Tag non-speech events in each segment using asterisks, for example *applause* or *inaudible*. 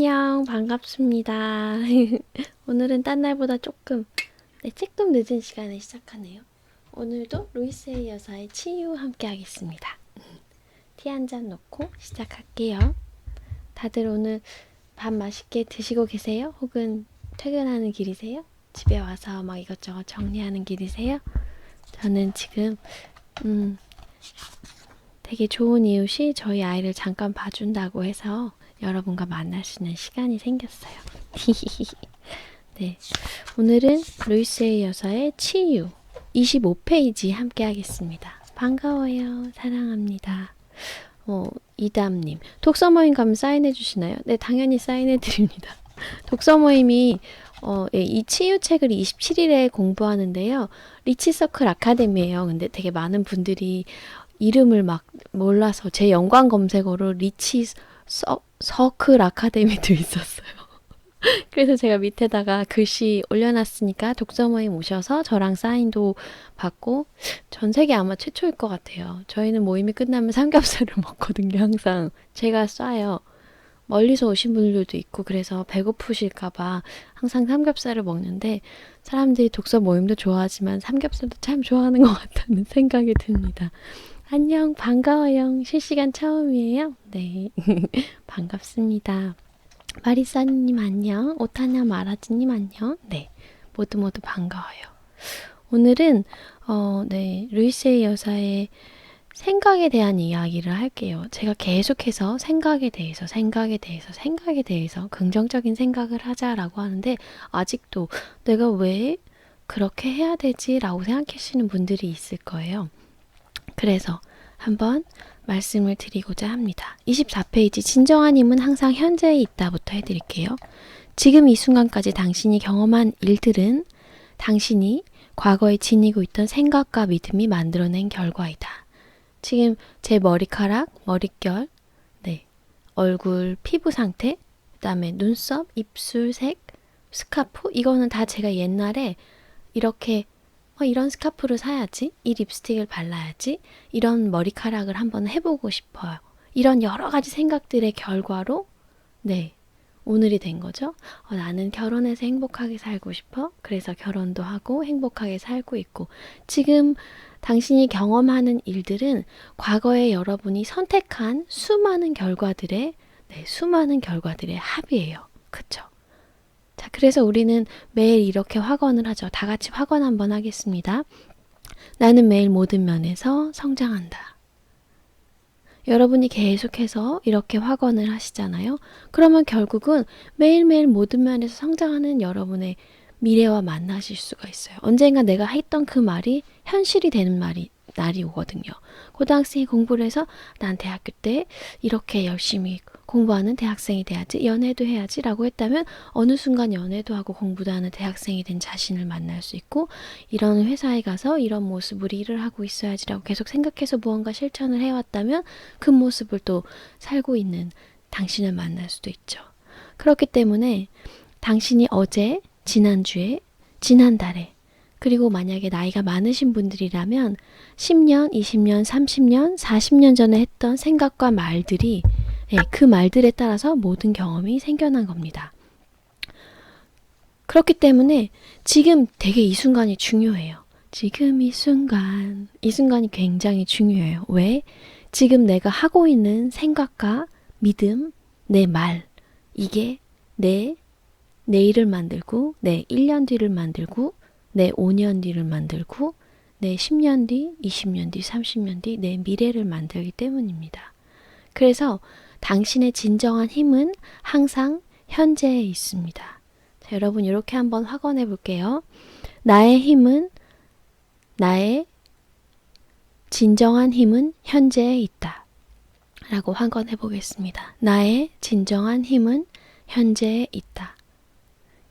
안녕, 반갑습니다. *laughs* 오늘은 딴 날보다 조금, 네, 조금 늦은 시간에 시작하네요. 오늘도 루이스의 여사의 치유 함께 하겠습니다. *laughs* 티 한 잔 놓고 시작할게요. 다들 오늘 밥 맛있게 드시고 계세요? 혹은 퇴근하는 길이세요? 집에 와서 막 이것저것 정리하는 길이세요? 저는 지금, 음, 되게 좋은 이웃이 저희 아이를 잠깐 봐준다고 해서 여러분과 만날 수 있는 시간이 생겼어요. *laughs* 네. 오늘은 루이스의 여사의 치유 25페이지 함께 하겠습니다. 반가워요. 사랑합니다. 어, 이담님. 독서 모임 가면 사인해 주시나요? 네, 당연히 사인해 드립니다. *laughs* 독서 모임이 어, 예, 이 치유책을 27일에 공부하는데요. 리치서클 아카데미예요. 근데 되게 많은 분들이 이름을 막 몰라서 제 연관 검색어로 리치 서, 서클 아카데미도 *laughs* 있었어요. 그래서 제가 밑에다가 글씨 올려놨으니까 독서 모임 오셔서 저랑 사인도 받고 전 세계 아마 최초일 것 같아요. 저희는 모임이 끝나면 삼겹살을 *laughs* 먹거든요, 항상. 제가 쏴요. 멀리서 오신 분들도 있고 그래서 배고프실까봐 항상 삼겹살을 먹는데 사람들이 독서 모임도 좋아하지만 삼겹살도 참 좋아하는 것 같다는 *laughs* 생각이 듭니다. 안녕, 반가워요. 실시간 처음이에요? 네. *laughs* 반갑습니다. 마리사님 안녕. 오타냐 마라지님 안녕. 네. 모두 모두 반가워요. 오늘은, 어, 네. 루이스의 여사의 생각에 대한 이야기를 할게요. 제가 계속해서 생각에 대해서, 생각에 대해서, 생각에 대해서 긍정적인 생각을 하자라고 하는데, 아직도 내가 왜 그렇게 해야 되지? 라고 생각하시는 분들이 있을 거예요. 그래서 한번 말씀을 드리고자 합니다. 24페이지 진정한 힘은 항상 현재에 있다부터 해드릴게요. 지금 이 순간까지 당신이 경험한 일들은 당신이 과거에 지니고 있던 생각과 믿음이 만들어낸 결과이다. 지금 제 머리카락, 머릿결, 네, 얼굴 피부 상태, 그다음에 눈썹, 입술 색, 스카프 이거는 다 제가 옛날에 이렇게 어, 이런 스카프를 사야지, 이 립스틱을 발라야지, 이런 머리카락을 한번 해보고 싶어요. 이런 여러 가지 생각들의 결과로, 네, 오늘이 된 거죠. 어, 나는 결혼해서 행복하게 살고 싶어. 그래서 결혼도 하고 행복하게 살고 있고, 지금 당신이 경험하는 일들은 과거에 여러분이 선택한 수많은 결과들의, 네, 수많은 결과들의 합이에요. 그래서 우리는 매일 이렇게 확언을 하죠. 다 같이 확언 한번 하겠습니다. 나는 매일 모든 면에서 성장한다. 여러분이 계속해서 이렇게 확언을 하시잖아요. 그러면 결국은 매일매일 모든 면에서 성장하는 여러분의 미래와 만나실 수가 있어요. 언젠가 내가 했던 그 말이 현실이 되는 말이 날이 오거든요. 고등학생이 공부를 해서 난 대학교 때 이렇게 열심히 공부하는 대학생이 돼야지, 연애도 해야지 라고 했다면 어느 순간 연애도 하고 공부도 하는 대학생이 된 자신을 만날 수 있고 이런 회사에 가서 이런 모습으로 일을 하고 있어야지 라고 계속 생각해서 무언가 실천을 해왔다면 그 모습을 또 살고 있는 당신을 만날 수도 있죠. 그렇기 때문에 당신이 어제, 지난주에, 지난달에 그리고 만약에 나이가 많으신 분들이라면 10년, 20년, 30년, 40년 전에 했던 생각과 말들이 네, 그 말들에 따라서 모든 경험이 생겨난 겁니다. 그렇기 때문에 지금 되게 이 순간이 중요해요. 지금 이 순간, 이 순간이 굉장히 중요해요. 왜? 지금 내가 하고 있는 생각과 믿음, 내 말, 이게 내 내일을 만들고, 내 1년 뒤를 만들고, 내 5년 뒤를 만들고, 내 10년 뒤, 20년 뒤, 30년 뒤, 내 미래를 만들기 때문입니다. 그래서 당신의 진정한 힘은 항상 현재에 있습니다. 자, 여러분 이렇게 한번 확언해 볼게요. 나의 힘은 나의 진정한 힘은 현재에 있다. 라고 확언해 보겠습니다. 나의 진정한 힘은 현재에 있다.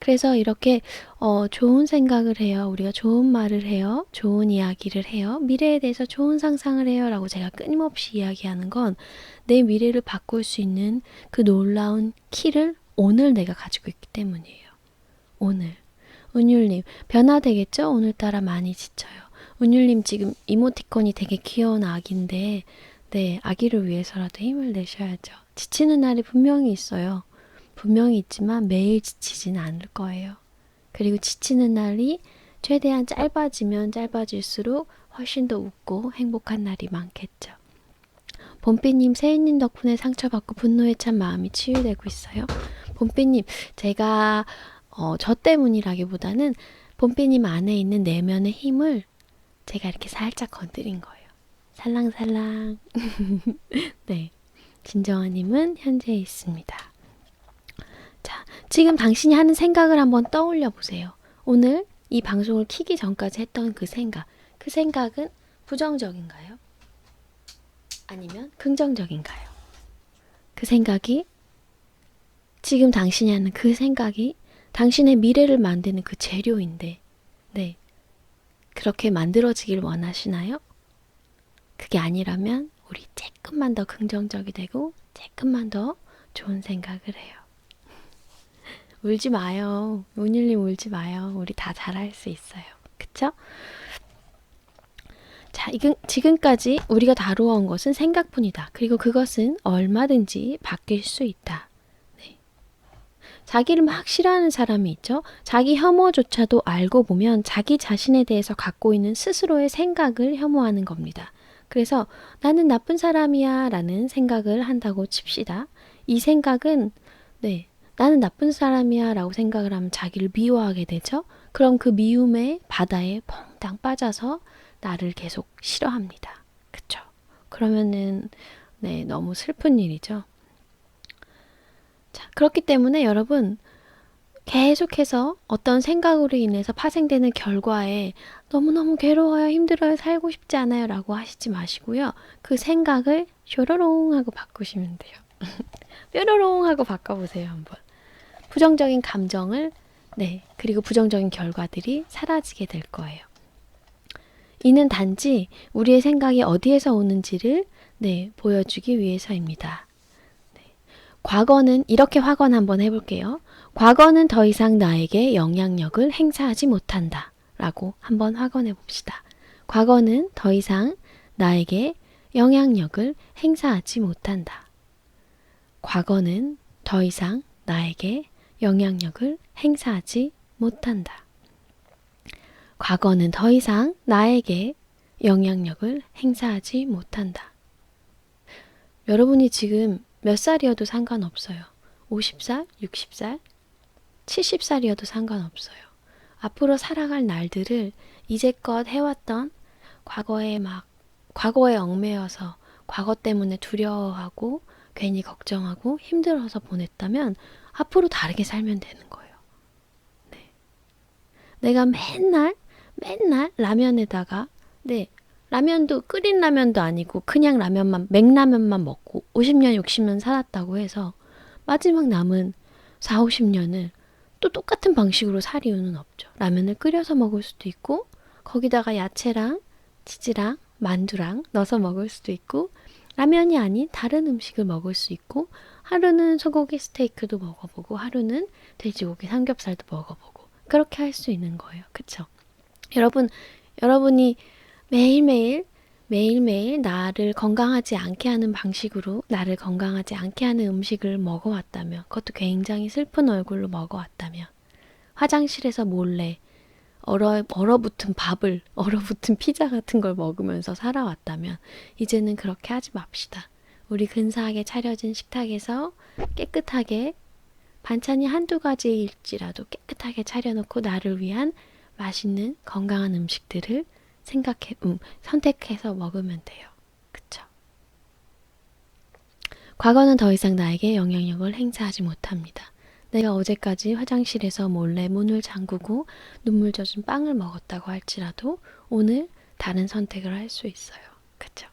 그래서 이렇게 어, 좋은 생각을 해요. 우리가 좋은 말을 해요. 좋은 이야기를 해요. 미래에 대해서 좋은 상상을 해요. 라고 제가 끊임없이 이야기하는 건 내 미래를 바꿀 수 있는 그 놀라운 키를 오늘 내가 가지고 있기 때문이에요. 오늘. 은율님, 변화되겠죠? 오늘따라 많이 지쳐요. 은율님 지금 이모티콘이 되게 귀여운 아기인데, 네, 아기를 위해서라도 힘을 내셔야죠. 지치는 날이 분명히 있어요. 분명히 있지만 매일 지치지는 않을 거예요. 그리고 지치는 날이 최대한 짧아지면 짧아질수록 훨씬 더 웃고 행복한 날이 많겠죠. 봄비님, 세인님 덕분에 상처받고 분노에 찬 마음이 치유되고 있어요. 봄비님, 제가 어, 저 때문이라기보다는 봄비님 안에 있는 내면의 힘을 제가 이렇게 살짝 건드린 거예요. 살랑살랑. *laughs* 네. 진정아님은 현재 있습니다. 자, 지금 당신이 하는 생각을 한번 떠올려 보세요. 오늘 이 방송을 키기 전까지 했던 그 생각. 그 생각은 부정적인가요? 아니면 긍정적인가요? 그 생각이 지금 당신이 하는 그 생각이 당신의 미래를 만드는 그 재료인데, 네. 그렇게 만들어지길 원하시나요? 그게 아니라면 우리 조금만 더 긍정적이 되고 조금만 더 좋은 생각을 해요. 울지 마요. 운일님 울지 마요. 우리 다 잘할 수 있어요. 그쵸? 자, 이금, 지금까지 우리가 다루어온 것은 생각뿐이다. 그리고 그것은 얼마든지 바뀔 수 있다. 네. 자기를 막 싫어하는 사람이 있죠. 자기 혐오조차도 알고 보면 자기 자신에 대해서 갖고 있는 스스로의 생각을 혐오하는 겁니다. 그래서 나는 나쁜 사람이야 라는 생각을 한다고 칩시다. 이 생각은, 네, 나는 나쁜 사람이야 라고 생각을 하면 자기를 미워하게 되죠. 그럼 그 미움의 바다에 퐁당 빠져서 나를 계속 싫어합니다. 그쵸? 그러면은, 네, 너무 슬픈 일이죠. 자, 그렇기 때문에 여러분, 계속해서 어떤 생각으로 인해서 파생되는 결과에 너무너무 괴로워요, 힘들어요, 살고 싶지 않아요 라고 하시지 마시고요. 그 생각을 쇼로롱 하고 바꾸시면 돼요. *laughs* 뾰로롱 하고 바꿔보세요, 한번. 부정적인 감정을, 네, 그리고 부정적인 결과들이 사라지게 될 거예요. 이는 단지 우리의 생각이 어디에서 오는지를, 네, 보여주기 위해서입니다. 네. 과거는 이렇게 확언 한번 해볼게요. 과거는 더 이상 나에게 영향력을 행사하지 못한다. 라고 한번 확언해 봅시다. 과거는 더 이상 나에게 영향력을 행사하지 못한다. 과거는 더 이상 나에게 영향력을 행사하지 못한다. 과거는 더 이상 나에게 영향력을 행사하지 못한다. 여러분이 지금 몇 살이어도 상관없어요. 50살, 60살, 70살이어도 상관없어요. 앞으로 살아갈 날들을 이제껏 해왔던 과거에 막, 과거에 얽매여서 과거 때문에 두려워하고 괜히 걱정하고 힘들어서 보냈다면 앞으로 다르게 살면 되는 거예요. 네. 내가 맨날, 맨날 라면에다가, 네, 라면도 끓인 라면도 아니고 그냥 라면만, 맹라면만 먹고 50년, 60년 살았다고 해서 마지막 남은 4, 50년을 또 똑같은 방식으로 살 이유는 없죠. 라면을 끓여서 먹을 수도 있고 거기다가 야채랑 치즈랑 만두랑 넣어서 먹을 수도 있고 라면이 아닌 다른 음식을 먹을 수 있고 하루는 소고기 스테이크도 먹어보고 하루는 돼지고기 삼겹살도 먹어보고 그렇게 할 수 있는 거예요. 그쵸? 여러분, 여러분이 매일매일 매일매일 나를 건강하지 않게 하는 방식으로 나를 건강하지 않게 하는 음식을 먹어왔다면, 그것도 굉장히 슬픈 얼굴로 먹어왔다면, 화장실에서 몰래 얼어, 얼어붙은 밥을, *laughs* 얼어붙은 피자 같은 걸 먹으면서 살아왔다면, 이제는 그렇게 하지 맙시다. 우리 근사하게 차려진 식탁에서 깨끗하게 반찬이 한두 가지일지라도 깨끗하게 차려놓고 나를 위한 맛있는 건강한 음식들을 생각해, 음, 선택해서 먹으면 돼요. 그쵸? 과거는 더 이상 나에게 영향력을 행사하지 못합니다. 내가 어제까지 화장실에서 몰래 문을 잠그고 눈물 젖은 빵을 먹었다고 할지라도 오늘 다른 선택을 할 수 있어요. 그쵸?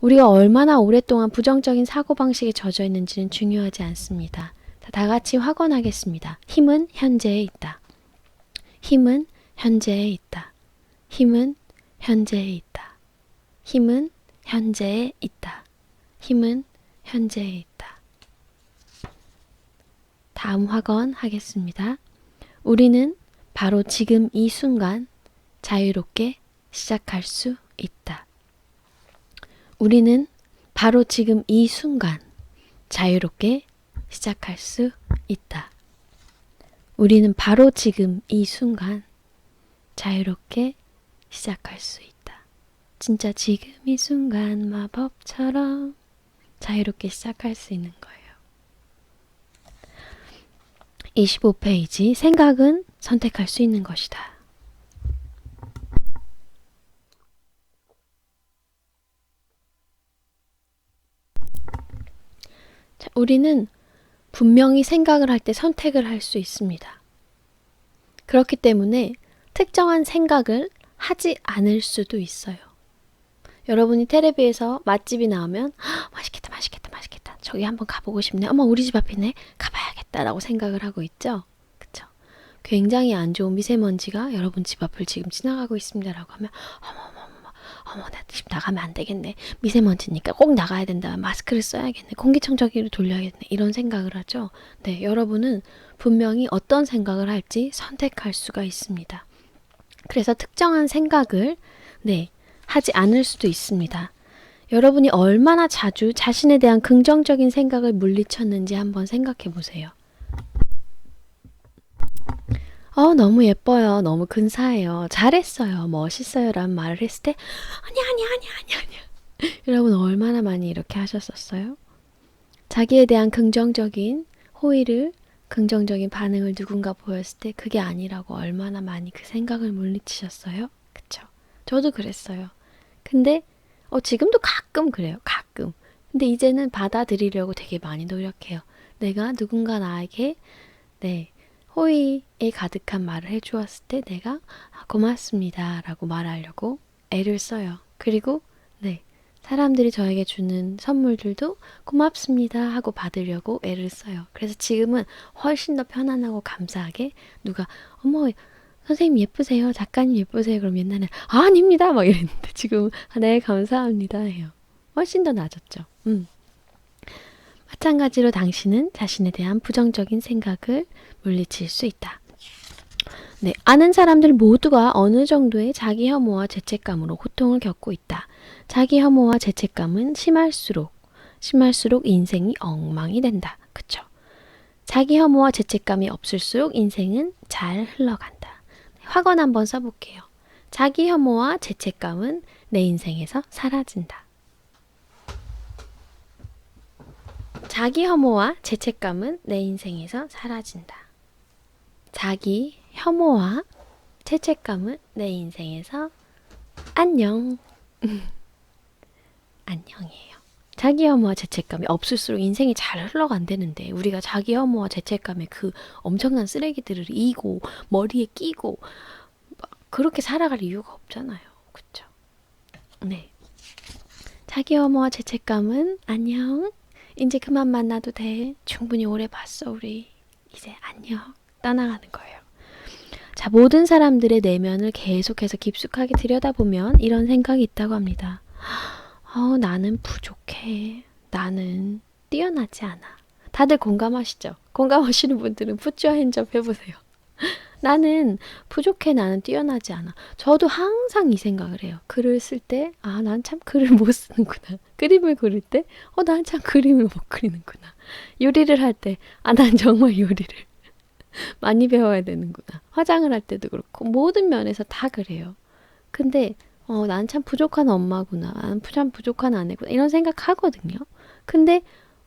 우리가 얼마나 오랫동안 부정적인 사고방식에 젖어 있는지는 중요하지 않습니다. 다 같이 확언하겠습니다. 힘은 현재에 있다. 힘은 현재에 있다. 힘은 현재에 있다. 힘은 현재에 있다. 힘은 현재에 있다. 다음 확언 하겠습니다. 우리는 바로 지금 이 순간 자유롭게 시작할 수 있다. 우리는 바로 지금 이 순간 자유롭게 시작할 수 있다. 우리는 바로 지금 이 순간 자유롭게 시작할 수 있다. 진짜 지금 이 순간 마법처럼 자유롭게 시작할 수 있는 거예요. 25페이지 생각은 선택할 수 있는 것이다. 자, 우리는 분명히 생각을 할 때 선택을 할 수 있습니다. 그렇기 때문에 특정한 생각을 하지 않을 수도 있어요. 여러분이 테레비에서 맛집이 나오면 "헉, 맛있겠다, 맛있겠다, 맛있겠다. 저기 한번 가보고 싶네. 어머, 우리 집 앞이네. 가봐야겠다라고 생각을 하고 있죠. 그쵸? 굉장히 안 좋은 미세먼지가 여러분 집 앞을 지금 지나가고 있습니다라고 하면 어머, 어머, 어머, 나 지금 나가면 안 되겠네. 미세먼지니까 꼭 나가야 된다. 마스크를 써야겠네. 공기청정기를 돌려야겠네. 이런 생각을 하죠. 네, 여러분은 분명히 어떤 생각을 할지 선택할 수가 있습니다. 그래서 특정한 생각을 네, 하지 않을 수도 있습니다. 여러분이 얼마나 자주 자신에 대한 긍정적인 생각을 물리쳤는지 한번 생각해 보세요. 어, 너무 예뻐요. 너무 근사해요. 잘했어요. 멋있어요. 라는 말을 했을 때, 아니야, 아니야, 아니야, 아니야, 아니야. *laughs* 여러분 얼마나 많이 이렇게 하셨었어요? 자기에 대한 긍정적인 호의를, 긍정적인 반응을 누군가 보였을 때 그게 아니라고 얼마나 많이 그 생각을 물리치셨어요? 그쵸? 저도 그랬어요. 근데, 어, 지금도 가끔 그래요. 가끔. 근데 이제는 받아들이려고 되게 많이 노력해요. 내가 누군가 나에게, 네, 호의에 가득한 말을 해주었을 때 내가 아, 고맙습니다 라고 말하려고 애를 써요. 그리고 네 사람들이 저에게 주는 선물들도 고맙습니다 하고 받으려고 애를 써요. 그래서 지금은 훨씬 더 편안하고 감사하게 누가 어머 선생님 예쁘세요 작가님 예쁘세요 그럼 옛날에 아, 아닙니다 막 이랬는데 지금 아, 네 감사합니다 해요. 훨씬 더 나아졌죠. 음. 마찬가지로 당신은 자신에 대한 부정적인 생각을 물리칠 수 있다. 네, 아는 사람들 모두가 어느 정도의 자기 혐오와 죄책감으로 고통을 겪고 있다. 자기 혐오와 죄책감은 심할수록 심할수록 인생이 엉망이 된다. 그쵸? 자기 혐오와 죄책감이 없을수록 인생은 잘 흘러간다. 확언 한번 써볼게요. 자기 혐오와 죄책감은 내 인생에서 사라진다. 자기 혐오와 죄책감은 내 인생에서 사라진다. 자기 혐오와 죄책감은 내 인생에서 안녕. *laughs* 안녕이에요. 자기 혐오와 죄책감이 없을수록 인생이 잘 흘러간다는데 우리가 자기 혐오와 죄책감에 그 엄청난 쓰레기들을 이고 머리에 끼고 막 그렇게 살아갈 이유가 없잖아요. 그쵸? 네. 자기 혐오와 죄책감은 안녕. 이제 그만 만나도 돼. 충분히 오래 봤어, 우리. 이제 안녕. 떠나가는 거예요. 자, 모든 사람들의 내면을 계속해서 깊숙하게 들여다보면 이런 생각이 있다고 합니다. 어, 나는 부족해. 나는 뛰어나지 않아. 다들 공감하시죠? 공감하시는 분들은 푸쭈 핸접 해보세요. 나는 부족해. 나는 뛰어나지 않아. 저도 항상 이 생각을 해요. 글을 쓸 때, 아, 난 참 글을 못 쓰는구나. *laughs* 그림을 그릴 때, 어, 난 참 그림을 못 그리는구나. 요리를 할 때, 아, 난 정말 요리를 *laughs* 많이 배워야 되는구나. 화장을 할 때도 그렇고, 모든 면에서 다 그래요. 근데, 어, 난 참 부족한 엄마구나. 난 참 부족한 아내구나. 이런 생각 하거든요. 근데,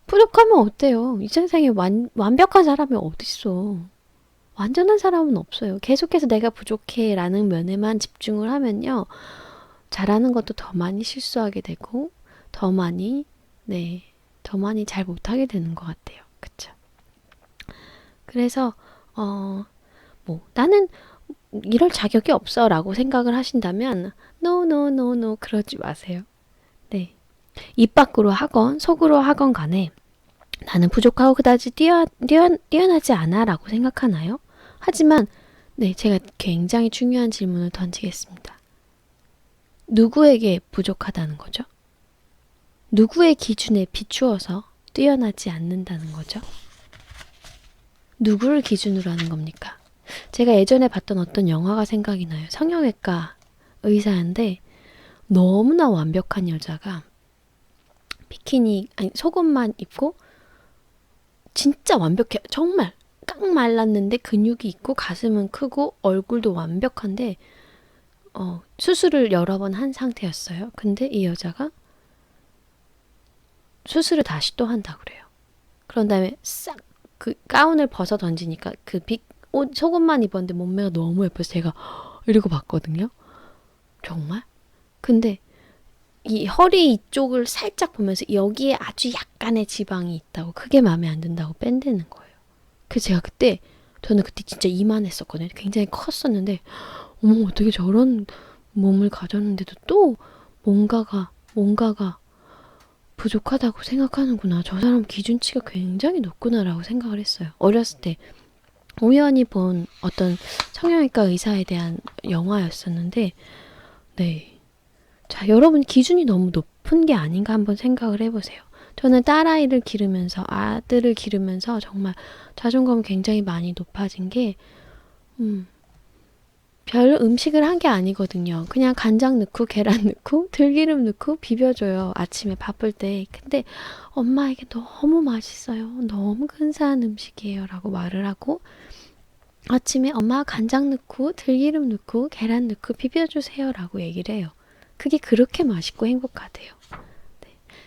부족하면 어때요? 이 세상에 완, 완벽한 사람이 어딨어. 완전한 사람은 없어요. 계속해서 내가 부족해 라는 면에만 집중을 하면요. 잘하는 것도 더 많이 실수하게 되고, 더 많이, 네, 더 많이 잘 못하게 되는 것 같아요. 그쵸? 그래서, 어, 뭐, 나는 이럴 자격이 없어 라고 생각을 하신다면, no, no, no, no, 그러지 마세요. 네. 입 밖으로 하건, 속으로 하건 간에, 나는 부족하고 그다지 뛰어, 뛰어, 뛰어나지 않아 라고 생각하나요? 하지만, 네, 제가 굉장히 중요한 질문을 던지겠습니다. 누구에게 부족하다는 거죠? 누구의 기준에 비추어서 뛰어나지 않는다는 거죠? 누구를 기준으로 하는 겁니까? 제가 예전에 봤던 어떤 영화가 생각이 나요. 성형외과 의사인데 너무나 완벽한 여자가 비키니 아니 속옷만 입고 진짜 완벽해. 정말 깡 말랐는데 근육이 있고 가슴은 크고 얼굴도 완벽한데 어, 수술을 여러 번 한 상태였어요. 근데 이 여자가 수술을 다시 또 한다 그래요. 그런 다음에 싹 그 가운을 벗어 던지니까 그 빅, 옷, 속옷만 입었는데 몸매가 너무 예뻐서 제가 *gasps* 이러고 봤거든요. 정말? 근데 이 허리 이쪽을 살짝 보면서 여기에 아주 약간의 지방이 있다고 그게 마음에 안 든다고 뺀다는 거예요. 그래서 제가 그때 저는 그때 진짜 이만했었거든요. 굉장히 컸었는데 어머 어떻게 저런 몸을 가졌는데도 또 뭔가가 뭔가가 부족하다고 생각하는구나. 저 사람 기준치가 굉장히 높구나라고 생각을 했어요. 어렸을 때 우연히 본 어떤 성형외과 의사에 대한 영화였었는데 네. 자, 여러분 기준이 너무 높은 게 아닌가 한번 생각을 해보세요. 저는 딸아이를 기르면서, 아들을 기르면서 정말 자존감이 굉장히 많이 높아진 게, 음, 별 음식을 한 게 아니거든요. 그냥 간장 넣고, 계란 *laughs* 넣고, 들기름 넣고, 비벼줘요. 아침에 바쁠 때. 근데 엄마에게 너무 맛있어요. 너무 근사한 음식이에요. 라고 말을 하고, 아침에 엄마 간장 넣고, 들기름 넣고, 계란 넣고, 비벼주세요. 라고 얘기를 해요. 그게 그렇게 맛있고 행복하대요.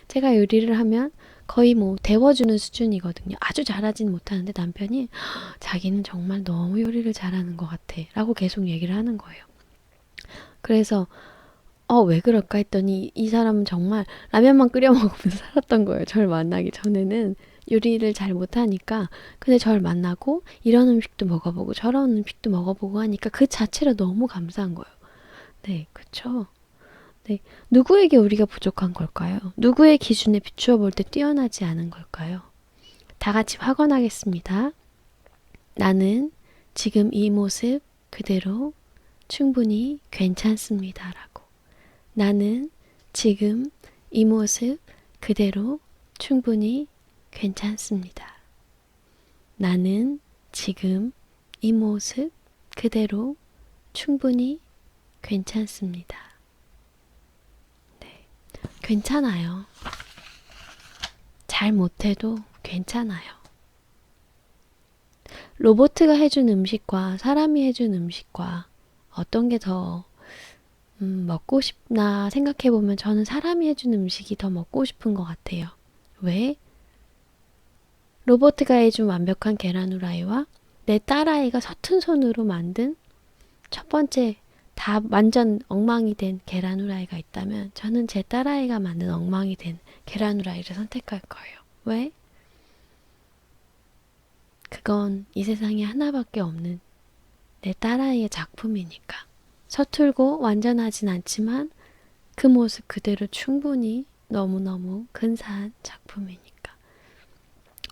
네. 제가 요리를 하면 거의 뭐 데워주는 수준이거든요. 아주 잘하진 못하는데 남편이 자기는 정말 너무 요리를 잘하는 것 같아. 라고 계속 얘기를 하는 거예요. 그래서 어, 왜 그럴까 했더니 이 사람은 정말 라면만 끓여 먹으면서 *laughs* 살았던 거예요. 저를 만나기 전에는 요리를 잘 못하니까 근데 저를 만나고 이런 음식도 먹어보고 저런 음식도 먹어보고 하니까 그 자체로 너무 감사한 거예요. 네, 그쵸. 네. 누구에게 우리가 부족한 걸까요? 누구의 기준에 비추어 볼 때 뛰어나지 않은 걸까요? 다 같이 확언하겠습니다. 나는 지금 이 모습 그대로 충분히 괜찮습니다. 라고. 나는 지금 이 모습 그대로 충분히 괜찮습니다. 나는 지금 이 모습 그대로 충분히 괜찮습니다. 괜찮아요. 잘 못해도 괜찮아요. 로보트가 해준 음식과 사람이 해준 음식과 어떤 게더 음, 먹고 싶나 생각해 보면 저는 사람이 해준 음식이 더 먹고 싶은 것 같아요. 왜? 로보트가 해준 완벽한 계란 후라이와 내 딸아이가 서툰 손으로 만든 첫 번째 다 완전 엉망이 된 계란 후라이가 있다면 저는 제 딸아이가 만든 엉망이 된 계란 후라이를 선택할 거예요. 왜? 그건 이 세상에 하나밖에 없는 내 딸아이의 작품이니까. 서툴고 완전하진 않지만 그 모습 그대로 충분히 너무너무 근사한 작품이니까.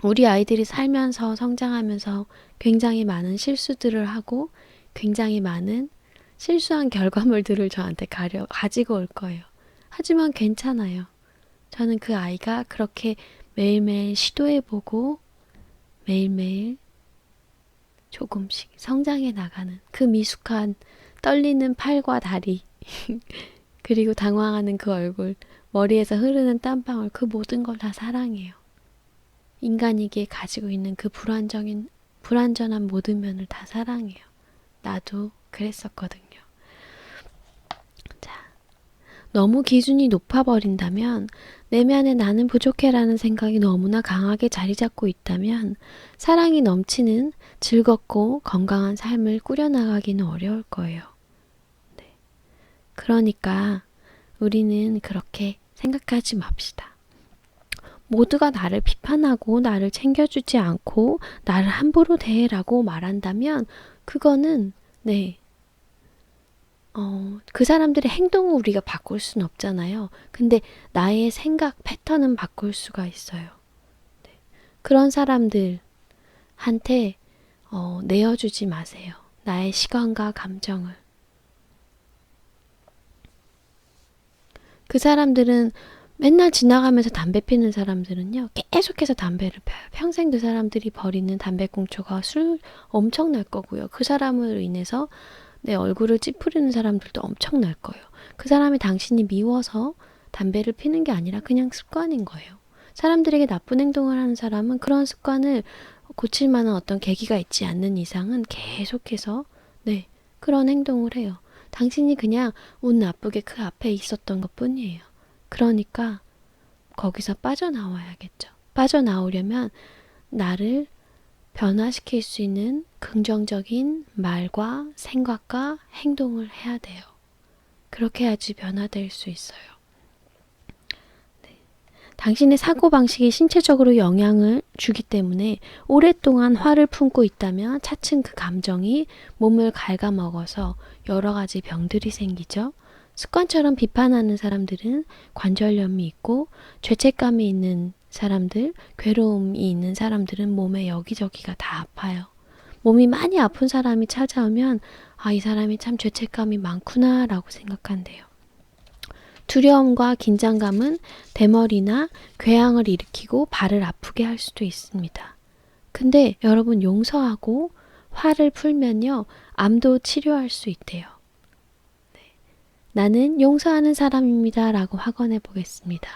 우리 아이들이 살면서 성장하면서 굉장히 많은 실수들을 하고 굉장히 많은 실수한 결과물들을 저한테 가려, 가지고 올 거예요. 하지만 괜찮아요. 저는 그 아이가 그렇게 매일매일 시도해보고 매일매일 조금씩 성장해 나가는 그 미숙한 떨리는 팔과 다리 *laughs* 그리고 당황하는 그 얼굴 머리에서 흐르는 땀방울 그 모든 걸 다 사랑해요. 인간이기에 가지고 있는 그 불안정인 불안전한 모든 면을 다 사랑해요. 나도 그랬었거든요. 자, 너무 기준이 높아버린다면, 내면에 나는 부족해라는 생각이 너무나 강하게 자리 잡고 있다면, 사랑이 넘치는 즐겁고 건강한 삶을 꾸려나가기는 어려울 거예요. 네. 그러니까, 우리는 그렇게 생각하지 맙시다. 모두가 나를 비판하고 나를 챙겨주지 않고 나를 함부로 대해라고 말한다면 그거는 네. 어, 그 사람들의 행동을 우리가 바꿀 수는 없잖아요. 근데 나의 생각 패턴은 바꿀 수가 있어요. 네. 그런 사람들한테 어, 내어주지 마세요. 나의 시간과 감정을. 그 사람들은 맨날 지나가면서 담배 피는 사람들은요, 계속해서 담배를 펴요. 평생 그 사람들이 버리는 담배 꽁초가 술 엄청날 거고요. 그 사람으로 인해서 내 얼굴을 찌푸리는 사람들도 엄청날 거예요. 그 사람이 당신이 미워서 담배를 피는 게 아니라 그냥 습관인 거예요. 사람들에게 나쁜 행동을 하는 사람은 그런 습관을 고칠 만한 어떤 계기가 있지 않는 이상은 계속해서 네, 그런 행동을 해요. 당신이 그냥 운 나쁘게 그 앞에 있었던 것 뿐이에요. 그러니까 거기서 빠져나와야겠죠. 빠져나오려면 나를 변화시킬 수 있는 긍정적인 말과 생각과 행동을 해야 돼요. 그렇게 해야지 변화될 수 있어요. 네. 당신의 사고방식이 신체적으로 영향을 주기 때문에 오랫동안 화를 품고 있다면 차츰 그 감정이 몸을 갉아먹어서 여러 가지 병들이 생기죠. 습관처럼 비판하는 사람들은 관절염이 있고 죄책감이 있는 사람들, 괴로움이 있는 사람들은 몸에 여기저기가 다 아파요. 몸이 많이 아픈 사람이 찾아오면 아, 이 사람이 참 죄책감이 많구나 라고 생각한대요. 두려움과 긴장감은 대머리나 궤양을 일으키고 발을 아프게 할 수도 있습니다. 근데 여러분 용서하고 화를 풀면요, 암도 치료할 수 있대요. 네. 나는 용서하는 사람입니다. 라고 확언해 보겠습니다.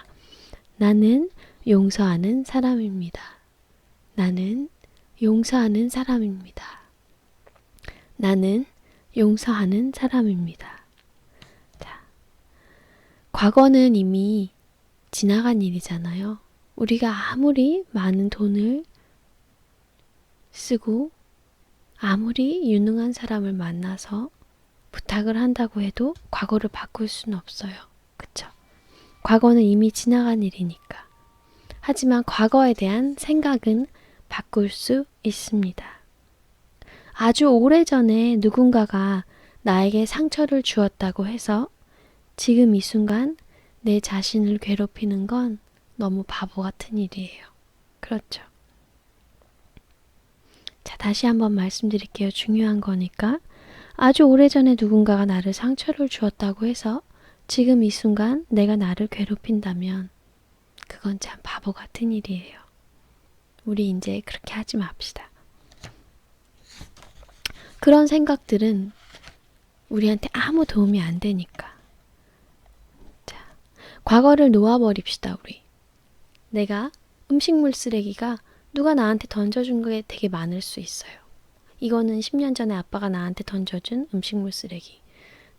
나는 용서하는 사람입니다. 나는 용서하는 사람입니다. 나는 용서하는 사람입니다. 자, 과거는 이미 지나간 일이잖아요. 우리가 아무리 많은 돈을 쓰고 아무리 유능한 사람을 만나서 부탁을 한다고 해도 과거를 바꿀 수는 없어요. 그쵸? 과거는 이미 지나간 일이니까. 하지만 과거에 대한 생각은 바꿀 수 있습니다. 아주 오래 전에 누군가가 나에게 상처를 주었다고 해서 지금 이 순간 내 자신을 괴롭히는 건 너무 바보 같은 일이에요. 그렇죠. 자, 다시 한번 말씀드릴게요. 중요한 거니까. 아주 오래 전에 누군가가 나를 상처를 주었다고 해서 지금 이 순간 내가 나를 괴롭힌다면 그건 참 바보 같은 일이에요. 우리 이제 그렇게 하지 맙시다. 그런 생각들은 우리한테 아무 도움이 안 되니까. 자, 과거를 놓아버립시다, 우리. 내가 음식물 쓰레기가 누가 나한테 던져준 게 되게 많을 수 있어요. 이거는 10년 전에 아빠가 나한테 던져준 음식물 쓰레기.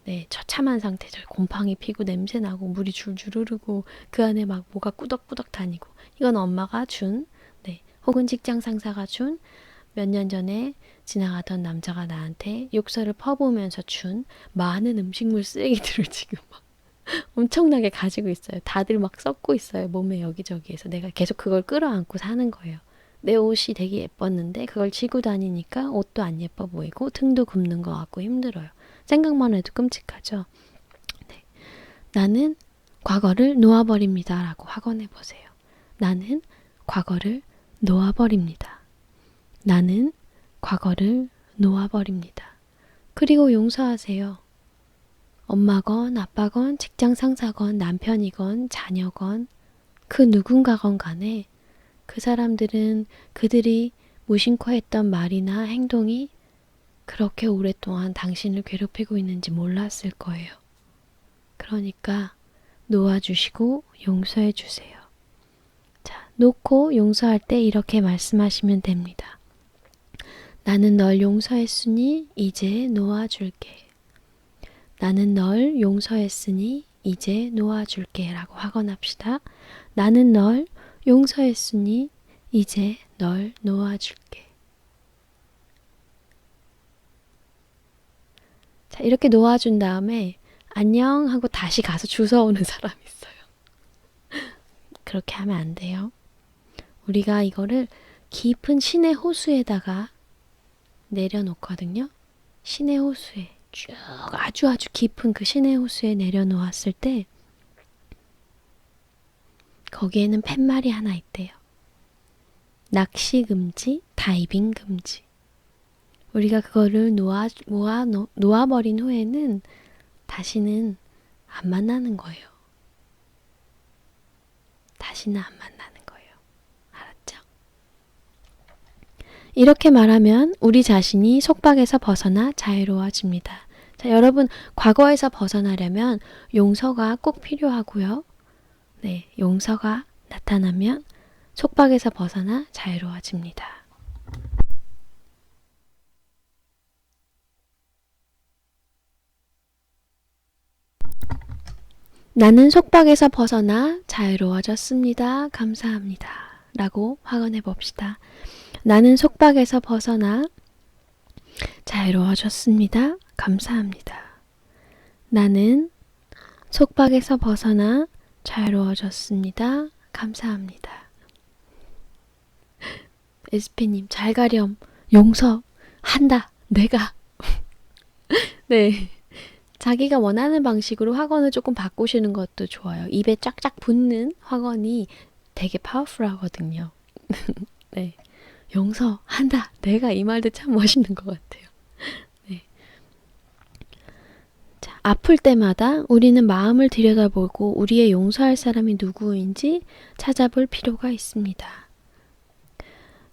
네, 처참한 상태죠. 곰팡이 피고 냄새 나고 물이 줄줄 흐르고 그 안에 막 뭐가 꾸덕꾸덕 다니고 이건 엄마가 준, 네, 혹은 직장 상사가 준 몇 년 전에 지나가던 남자가 나한테 욕설을 퍼부으면서 준 많은 음식물 쓰레기들을 *laughs* 지금 막 엄청나게 가지고 있어요. 다들 막 썩고 있어요. 몸에 여기저기에서 내가 계속 그걸 끌어안고 사는 거예요. 내 옷이 되게 예뻤는데 그걸 지고 다니니까 옷도 안 예뻐 보이고 등도 굽는 것 같고 힘들어요. 생각만 해도 끔찍하죠. 네. 나는 과거를 놓아버립니다. 라고 확언해 보세요. 나는 과거를 놓아버립니다. 나는 과거를 놓아버립니다. 그리고 용서하세요. 엄마건 아빠건 직장 상사건 남편이건 자녀건 그 누군가건 간에 그 사람들은 그들이 무심코 했던 말이나 행동이 그렇게 오랫동안 당신을 괴롭히고 있는지 몰랐을 거예요. 그러니까 놓아주시고 용서해 주세요. 자, 놓고 용서할 때 이렇게 말씀하시면 됩니다. 나는 널 용서했으니 이제 놓아줄게. 나는 널 용서했으니 이제 놓아줄게. 라고 확언합시다. 나는 널 용서했으니 이제 널 놓아줄게. 자, 이렇게 놓아준 다음에 안녕 하고 다시 가서 주워오는 사람이 있어요. *laughs* 그렇게 하면 안 돼요. 우리가 이거를 깊은 시내 호수에다가 내려놓거든요. 시내 호수에 쭉 아주 아주 깊은 그 시내 호수에 내려놓았을 때 거기에는 팻말이 하나 있대요. 낚시 금지, 다이빙 금지. 우리가 그거를 놓아, 모아, 놓아버린 후에는 다시는 안 만나는 거예요. 다시는 안 만나는 거예요. 알았죠? 이렇게 말하면 우리 자신이 속박에서 벗어나 자유로워집니다. 자, 여러분, 과거에서 벗어나려면 용서가 꼭 필요하고요. 네, 용서가 나타나면 속박에서 벗어나 자유로워집니다. 나는 속박에서 벗어나 자유로워졌습니다. 감사합니다. 라고 확언해 봅시다. 나는 속박에서 벗어나 자유로워졌습니다. 감사합니다. 나는 속박에서 벗어나 자유로워졌습니다. 감사합니다. 에스피님, 잘 가렴. 용서. 한다. 내가. *laughs* 네. 자기가 원하는 방식으로 학원을 조금 바꾸시는 것도 좋아요. 입에 쫙쫙 붙는 학원이 되게 파워풀하거든요. *laughs* 네. 용서한다. 내가 이 말도 참 멋있는 것 같아요. *laughs* 네. 자, 아플 때마다 우리는 마음을 들여다보고 우리의 용서할 사람이 누구인지 찾아볼 필요가 있습니다.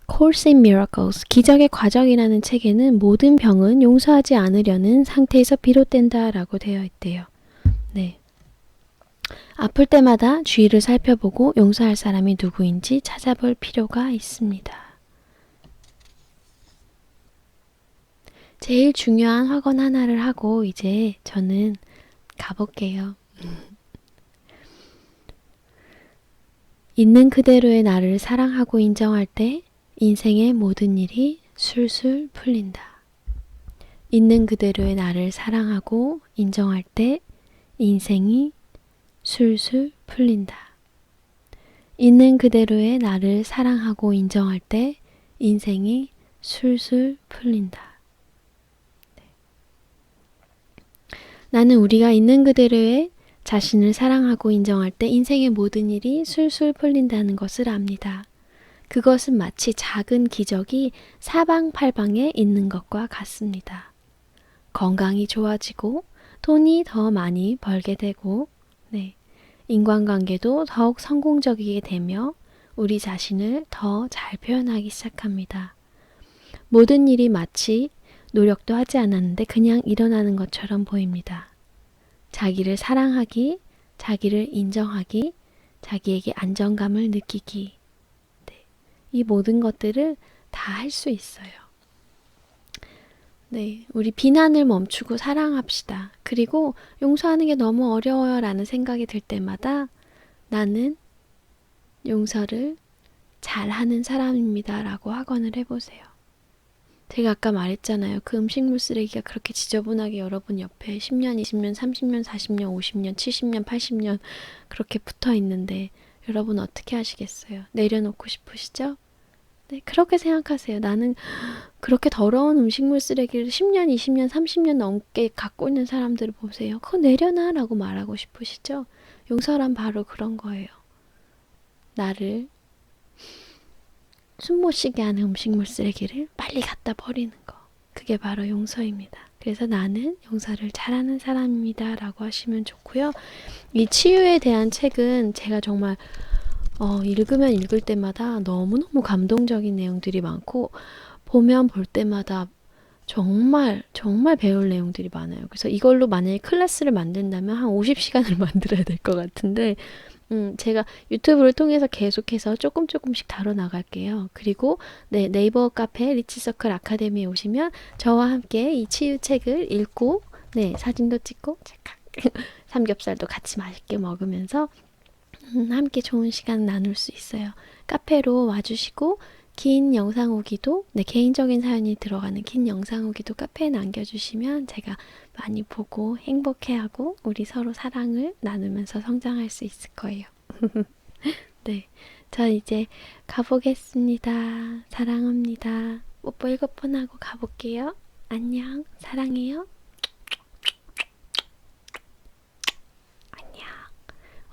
Course in Miracles, 기적의 과정이라는 책에는 모든 병은 용서하지 않으려는 상태에서 비롯된다 라고 되어 있대요. 네. 아플 때마다 주위를 살펴보고 용서할 사람이 누구인지 찾아볼 필요가 있습니다. 제일 중요한 확언 하나를 하고 이제 저는 가볼게요. 있는 그대로의 나를 사랑하고 인정할 때 인생의 모든 일이 술술 풀린다. 있는 그대로의 나를 사랑하고 인정할 때 인생이 술술 풀린다. 있는 그대로의 나를 사랑하고 인정할 때 인생이 술술 풀린다. 네. 나는 우리가 있는 그대로의 자신을 사랑하고 인정할 때 인생의 모든 일이 술술 풀린다는 것을 압니다. 그것은 마치 작은 기적이 사방팔방에 있는 것과 같습니다. 건강이 좋아지고 돈이 더 많이 벌게 되고, 네. 인간관계도 더욱 성공적이게 되며 우리 자신을 더 잘 표현하기 시작합니다. 모든 일이 마치 노력도 하지 않았는데 그냥 일어나는 것처럼 보입니다. 자기를 사랑하기, 자기를 인정하기, 자기에게 안정감을 느끼기, 이 모든 것들을 다 할 수 있어요. 네, 우리 비난을 멈추고 사랑합시다. 그리고 용서하는 게 너무 어려워요 라는 생각이 들 때마다 나는 용서를 잘 하는 사람입니다 라고 확언을 해보세요. 제가 아까 말했잖아요. 그 음식물 쓰레기가 그렇게 지저분하게 여러분 옆에 10년, 20년, 30년, 40년, 50년, 70년, 80년 그렇게 붙어 있는데 여러분 어떻게 하시겠어요? 내려놓고 싶으시죠? 네, 그렇게 생각하세요. 나는 그렇게 더러운 음식물 쓰레기를 10년, 20년, 30년 넘게 갖고 있는 사람들을 보세요. 그거 내려놔 라고 말하고 싶으시죠? 용서란 바로 그런 거예요. 나를 숨 못 쉬게 하는 음식물 쓰레기를 빨리 갖다 버리는 거. 그게 바로 용서입니다. 그래서 나는 용서를 잘하는 사람입니다. 라고 하시면 좋고요. 이 치유에 대한 책은 제가 정말 어, 읽으면 읽을 때마다 너무너무 감동적인 내용들이 많고 보면 볼 때마다 정말 정말 배울 내용들이 많아요. 그래서 이걸로 만약에 클래스를 만든다면 한 50시간을 *laughs* 만들어야 될 것 같은데 음, 제가 유튜브를 통해서 계속해서 조금 조금씩 다뤄 나갈게요. 그리고 네, 네이버 카페 리치서클 아카데미에 오시면 저와 함께 이 치유책을 읽고 네, 사진도 찍고 *laughs* 삼겹살도 같이 맛있게 먹으면서 음, 함께 좋은 시간 나눌 수 있어요. 카페로 와주시고 긴 영상 오기도 네, 개인적인 사연이 들어가는 긴 영상 오기도 카페에 남겨주시면 제가 많이 보고 행복해하고 우리 서로 사랑을 나누면서 성장할 수 있을 거예요. *laughs* 네, 저 이제 가보겠습니다. 사랑합니다. 뽀뽀 일곱 번 하고 가볼게요. 안녕, 사랑해요.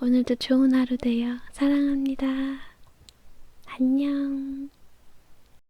오늘도 좋은 하루 되요. 사랑합니다. 안녕.